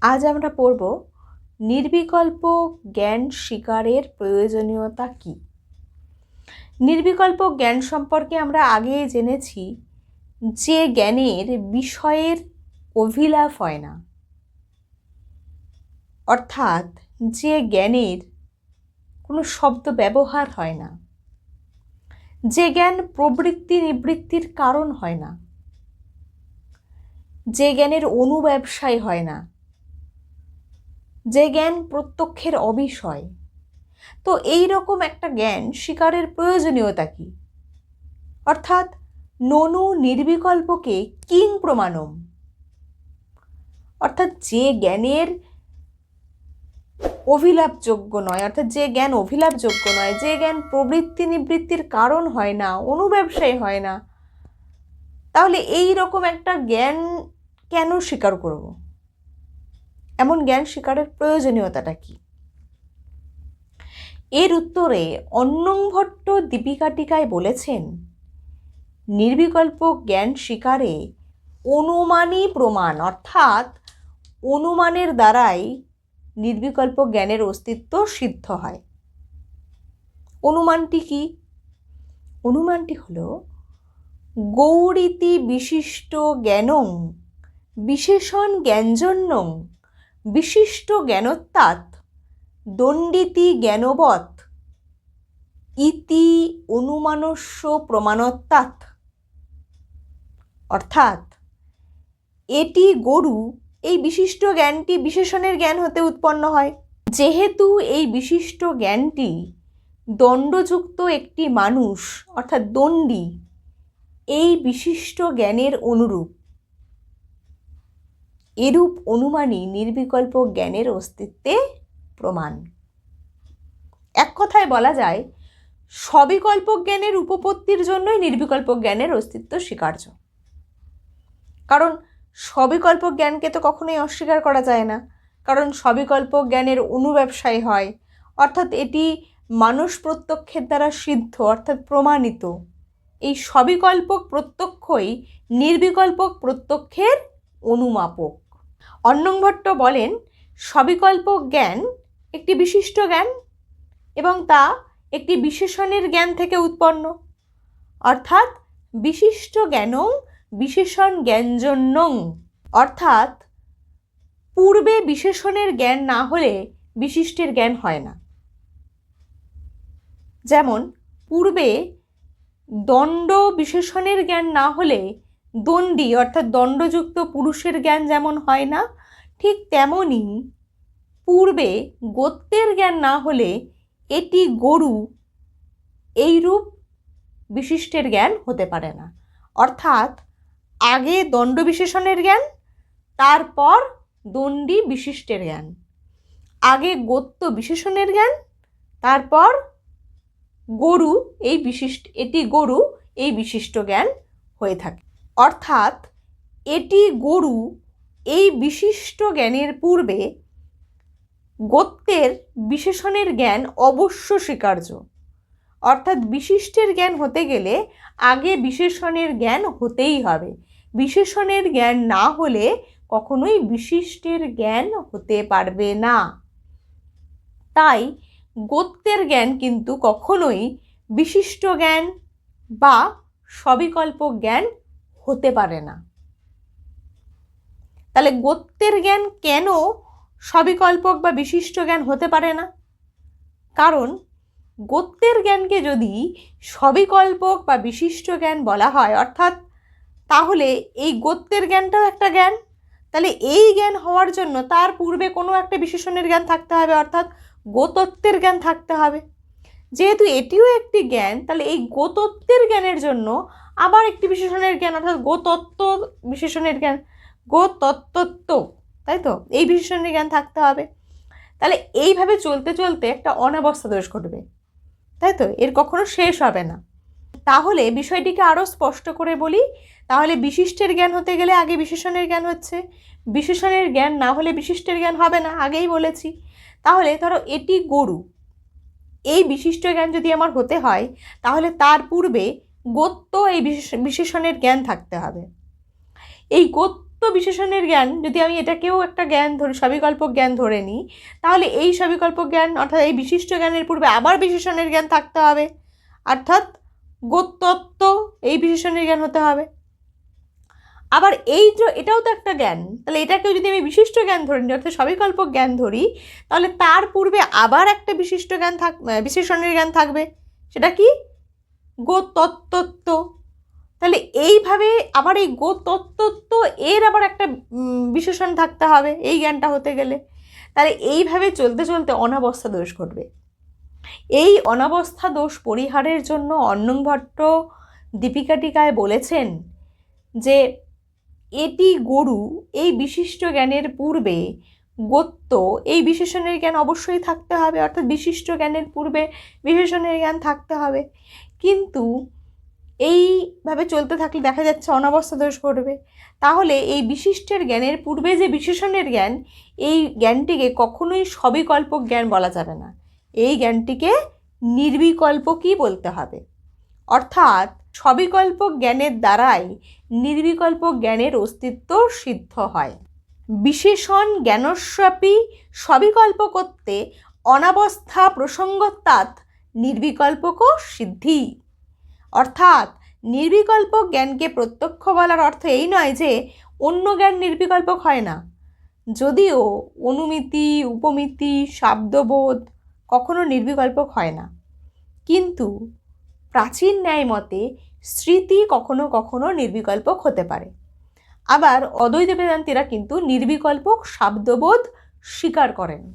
আজ আমরা পড়ব নির্বিকল্প জ্ঞান শিকারের প্রয়োজনীয়তা কী? নির্বিকল্প জ্ঞান সম্পর্কে আমরা আগে জেনেছি যে জ্ঞানের বিষয়ের অভিলাপ হয় না। অর্থাৎ যে জ্ঞানের কোনো শব্দ ব্যবহার হয় না। যে জ্ঞান প্রবৃত্তি নিবৃত্তির কারণ হয় না। যে জ্ঞানের অনুব্যবসায় হয় না। যে জ্ঞান প্রত্যক্ষের অবিষয়। তো এই রকম একটা জ্ঞান শিকারের প্রয়োজনীয়তা কি? অর্থাৎ ননু নির্বিকল্পকে কিং প্রমাণম। অর্থাৎ যে জ্ঞানের অভিলাপযোগ্য নয়, অর্থাৎ যে জ্ঞান অভিলাপযোগ্য নয়, যে জ্ঞান প্রবৃত্তি নিবৃত্তির কারণ হয় না, অনুব্যবসায় হয় না, তাহলে এই রকম একটা জ্ঞান কেন স্বীকার করব? এমন জ্ঞান স্বীকারের প্রয়োজনীয়তাটা কি? এর উত্তরে অন্নং ভট্ট দীপিকাটিকায় বলেছেন, নির্বিকল্প জ্ঞান স্বীকারে অনুমানই প্রমাণ, অর্থাৎ অনুমানের দ্বারাই নির্বিকল্প জ্ঞানের অস্তিত্ব সিদ্ধ হয়। অনুমানটি কি? অনুমানটি হল, গৌরীতি বিশিষ্ট জ্ঞানং, বিশেষণ জ্ঞানজন্যং বিশিষ্ট জ্ঞানোত্তাত, দণ্ডিতি জ্ঞানবৎ, ইতি অনুমানস্য প্রমাণোত্তাত। অর্থাৎ, এটি গরু এই বিশিষ্ট জ্ঞানটি বিশেষণের জ্ঞান হতে উৎপন্ন হয়। যেহেতু এই বিশিষ্ট জ্ঞানটি দণ্ডযুক্ত একটি মানুষ, অর্থাৎ দণ্ডী, এই বিশিষ্ট জ্ঞানের অনুরূপ। এরূপ অনুমানই নির্বিকল্প জ্ঞানের অস্তিত্বে প্রমাণ। এক কথায় বলা যায়, সবিকল্প জ্ঞানের উপপত্তির জন্যই নির্বিকল্প জ্ঞানের অস্তিত্ব স্বীকার্য। কারণ সবিকল্প জ্ঞানকে তো কখনোই অস্বীকার করা যায় না। কারণ সবিকল্প জ্ঞানের অনুব্যবসায় হয়, অর্থাৎ এটি মানুষ প্রত্যক্ষের দ্বারা সিদ্ধ, অর্থাৎ প্রমাণিত। এই সবিকল্পক প্রত্যক্ষই নির্বিকল্পক প্রত্যক্ষের অনুমাপক। অন্নং ভট্ট বলেন, সবিকল্প জ্ঞান একটি বিশিষ্ট জ্ঞান এবং তা একটি বিশেষণের জ্ঞান থেকে উৎপন্ন। অর্থাৎ বিশিষ্ট জ্ঞানং বিশেষণ জ্ঞানজন্যং। অর্থাৎ পূর্বে বিশেষণের জ্ঞান না হলে বিশিষ্টের জ্ঞান হয় না। যেমন, পূর্বে দণ্ড বিশেষণের জ্ঞান না হলে দণ্ডী, অর্থাৎ দণ্ডযুক্ত পুরুষের জ্ঞান যেমন হয় না, ঠিক তেমনই পূর্বে গোত্রের জ্ঞান না হলে এটি গরু এইরূপ বিশিষ্টের জ্ঞান হতে পারে না। অর্থাৎ আগে দণ্ড বিশেষণের জ্ঞান, তারপর দণ্ডী বিশিষ্টের জ্ঞান। আগে গোত্র বিশেষণের জ্ঞান, তারপর গরু এই বিশিষ্ট, এটি গরু এই বিশিষ্ট জ্ঞান হয়ে থাকে। অর্থাৎ এটি গরু এই বিশিষ্ট জ্ঞানের পূর্বে গোত্রের বিশেষণের জ্ঞান অবশ্য স্বীকার্য। অর্থাৎ বিশিষ্টের জ্ঞান হতে গেলে আগে বিশেষণের জ্ঞান হতেই হবে। বিশেষণের জ্ঞান না হলে কখনোই বিশিষ্টের জ্ঞান হতে পারবে না। তাই গোত্রের জ্ঞান কিন্তু কখনোই বিশিষ্ট জ্ঞান বা সবিকল্প জ্ঞান হতে পারে না। তাহলে গোত্রের জ্ঞান কেন সবিকল্পক বা বিশিষ্ট জ্ঞান হতে পারে না? কারণ গোত্রের জ্ঞানকে যদি সবিকল্পক বা বিশিষ্ট জ্ঞান বলা হয়, অর্থাৎ তাহলে এই গোত্রের জ্ঞানটাও একটা জ্ঞান, তাহলে এই জ্ঞান হওয়ার জন্য তার পূর্বে কোনো একটা বিশেষণের জ্ঞান থাকতে হবে, অর্থাৎ গোতত্ত্বের জ্ঞান থাকতে হবে। যেহেতু এটিও একটি জ্ঞান, তাহলে এই গোতত্ত্বের জ্ঞানের জন্য আবার একটি বিশেষণের জ্ঞান, অর্থাৎ গোতত্ত্ব বিশেষণের জ্ঞান গোতত্ত্ব তাই তো? এই বিশেষণের জ্ঞান থাকতে হবে। তাহলে এইভাবে চলতে চলতে একটা অনাবস্থা দোষ ঘটবে, তাই তো? এর কখনো শেষ হবে না। তাহলে বিষয়টিকে আরও স্পষ্ট করে বলি, তাহলে বিশিষ্টের জ্ঞান হতে গেলে আগে বিশেষণের জ্ঞান হচ্ছে। বিশেষণের জ্ঞান না হলে বিশিষ্টের জ্ঞান হবে না, আগেই বলেছি। তাহলে ধরো এটি গরু, এই বিশিষ্ট জ্ঞান যদি আমার হতে হয়, তাহলে তার পূর্বে গোত্র এই বিশেষণের জ্ঞান থাকতে হবে। এই গত্য বিশেষণের জ্ঞান, যদি আমি এটাকেও একটা জ্ঞান ধরি, সবিকল্পক জ্ঞান ধরে নিই, তাহলে এই সবিকল্পক জ্ঞান, অর্থাৎ এই বিশিষ্ট জ্ঞানের পূর্বে আবার বিশেষণের জ্ঞান থাকতে হবে। অর্থাৎ গোতত্ত্ব এই বিশেষণের জ্ঞান হতে হবে। আবার এই যে, এটাও তো একটা জ্ঞান, তাহলে এটাকেও যদি আমি বিশিষ্ট জ্ঞান ধরে অর্থাৎ সবিকল্প জ্ঞান ধরি, তাহলে তার পূর্বে আবার একটা বিশিষ্ট জ্ঞান থাক বিশেষণের জ্ঞান থাকবে। সেটা কি? গোতত্ত্ব। তাহলে এইভাবে আবার এই গোতত্ত্ব, এর আবার একটা বিশেষণ থাকতে হবে এই জ্ঞানটা হতে গেলে। তাহলে এইভাবে চলতে চলতে অনাবস্থা দোষ ঘটবে। এই অনাবস্থা দোষ পরিহারের জন্য অন্নং ভট্ট দীপিকা টিকায় বলেছেন যে, এটি গরু, এই বিশিষ্ট জ্ঞানের পূর্বে গোত্ত, এই বিশেষণের জ্ঞান অবশ্যই থাকতে হবে, অর্থাৎ বিশিষ্ট জ্ঞানের পূর্বে বিশেষণের জ্ঞান থাকতে হবে। কিন্তু এইভাবে চলতে থাকলে দেখা যাচ্ছে অনাবস্থা দোষ ঘটবে তাহলে এই বিশিষ্টের জ্ঞানের পূর্বে যে বিশেষণের জ্ঞান, এই জ্ঞানটিকে কখনোই সবিকল্পক জ্ঞান বলা যাবে না। এই জ্ঞানটিকে নির্বিকল্পকই বলতে হবে। অর্থাৎ সবিকল্পক জ্ঞানের দ্বারাই নির্বিকল্প জ্ঞানের অস্তিত্ব সিদ্ধ হয়। বিশেষণ জ্ঞানস্বাপী সবিকল্প করতে অনাবস্থা প্রসঙ্গতাৎ নির্বিকল্পক সিদ্ধি। অর্থাৎ নির্বিকল্প জ্ঞানকে প্রত্যক্ষ বলার অর্থ এই নয় যে অন্য জ্ঞান নির্বিকল্পক হয় না। যদিও অনুমিতি, উপমিতি, শাব্দবোধ কখনো নির্বিকল্পক হয় না। কিন্তু প্রাচীন ন্যায় মতে স্মৃতি কখনো কখনো নির্বিকল্পক হতে পারে। আবার অদ্বৈত বেদান্তীরা কিন্তু নির্বিকল্পক শাব্দবোধ স্বীকার করেন।